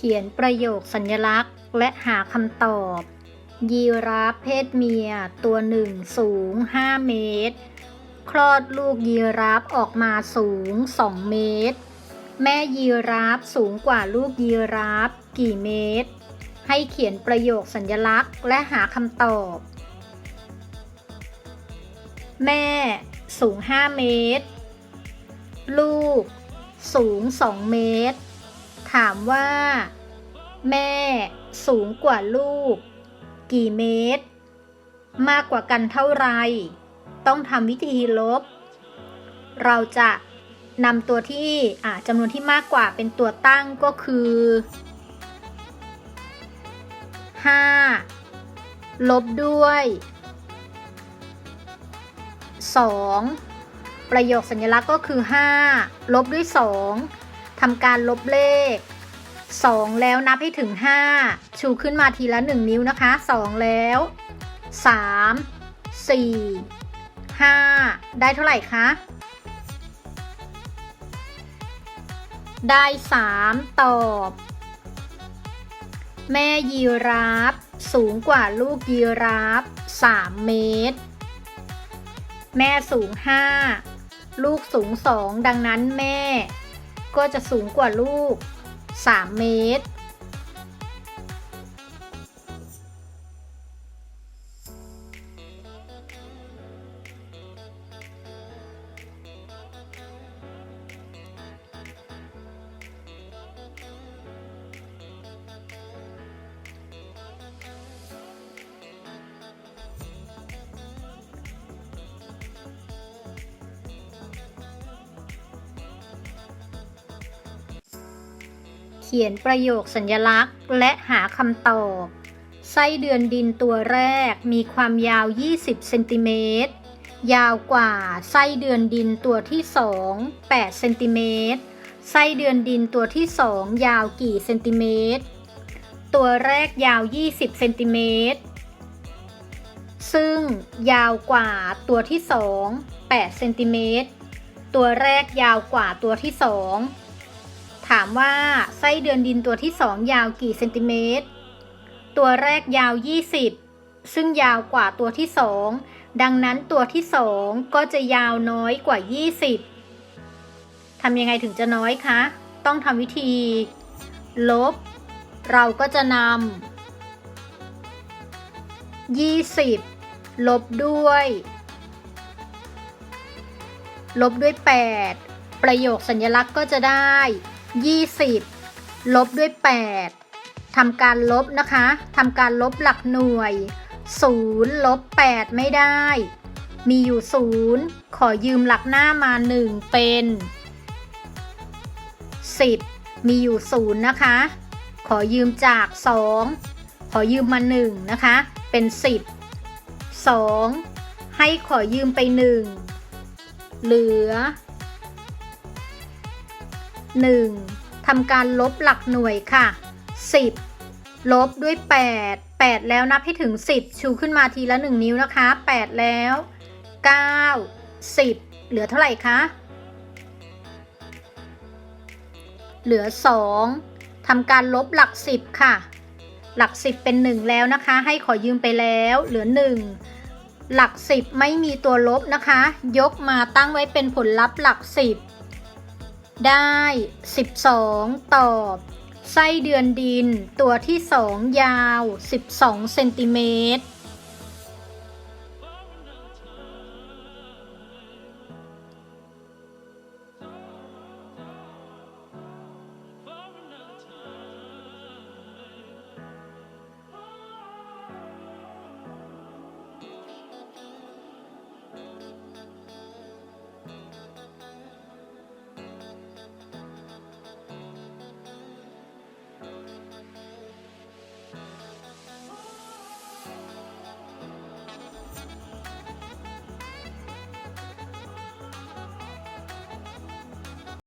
ขียนประโยคสัญลักษณ์ และหาคำตอบ ยีราฟเพศเมียตัวหนึ่งสูง 5 เมตร คลอดลูกยีราฟออกมาสูง 2 เมตร แม่ยีราฟสูงกว่าลูกยีราฟกี่เมตร ให้เขียนประโยคสัญลักษณ์ และหาคำตอบ แม่สูง 5 เมตร ลูก สูง 2 เมตร ถามว่า แม่สูงกว่าลูก กี่เมตร มากกว่ากันเท่าไร ต้องทำวิธีลบ เราจะนำตัวที่จำนวนที่มากกว่าเป็นตัวตั้งก็คือ 5 ลบด้วย 2 ประโยคสัญลักษณ์ก็คือ 5 ลบด้วย 2 ทำการลบเลข 2 แล้วนับให้ถึง 5 ชูขึ้นมาทีละ 1 นิ้วนะคะ 2 แล้ว 3 4 5 ได้เท่าไหร่คะ ได้ 3 ตอบ แม่ยีราฟสูงกว่าลูกยีราฟ 3 เมตร แม่สูง 5 ลูกสูง 2 ดังนั้นแม่ ก็จะสูงกว่าลูก 3 เมตร ขียนประโยคสัญลักษณ์ และหาคำตอบ ไส้เดือนดินตัวแรกมีความยาว 20 เซนติเมตร ยาวกว่าไส้เดือนดินตัวที่2 8เซนติเมตร ไส้เดือนดินตัวที่2ยาวกี่เซนติเมตร ตัวแรกยาว 20 เซนติเมตร ซึ่งยาวกว่าตัวที่2 8เซนติเมตร ตัวแรกยาวกว่าตัวที่2 ถามว่าไส้เดือนดินตัวที่2ยาวกี่เซนติเมตร ตัวแรกยาว 20 ซึ่งยาวกว่าตัวที่2ดังนั้นตัวที่2ก็จะยาวน้อยกว่า 20 ทำยังไงถึงจะน้อยคะ ต้องทำวิธี ลบ เราก็จะนำ20 ลบด้วย ลบด้วย 8 ประโยคสัญลักษณ์ก็จะได้ 20 ลบด้วย 8ทำการลบนะคะทำการลบหลักหน่วย 0 ลบ 8 ไม่ได้ มีอยู่ 0 ขอยืมหลักหน้ามา 1 เป็น 10 มีอยู่ 0 นะคะ ขอยืมจาก 2 ขอยืมมา 1 นะคะ เป็น 10 2 ให้ขอยืมไป 1 เหลือ 1. ทำการลบหลักหน่วยค่ะ 10 ลบด้วย 8 8 แล้วนับให้ถึง 10 ชูขึ้นมาทีละ 1 นิ้วนะคะ 8 แล้ว 9 10 เหลือเท่าไหร่คะ เหลือ 2ทำการลบหลัก 10 ค่ะ หลัก 10 เป็น 1 แล้วนะคะ ให้ขอยืมไปแล้ว เหลือ 1หลัก 10 ไม่มีตัวลบนะคะ ยกมาตั้งไว้เป็นผลลัพธ์หลัก 10 ได้ 12 ตอบ ไส้เดือนดินตัวที่ 2 ยาว 12 เซนติเมตร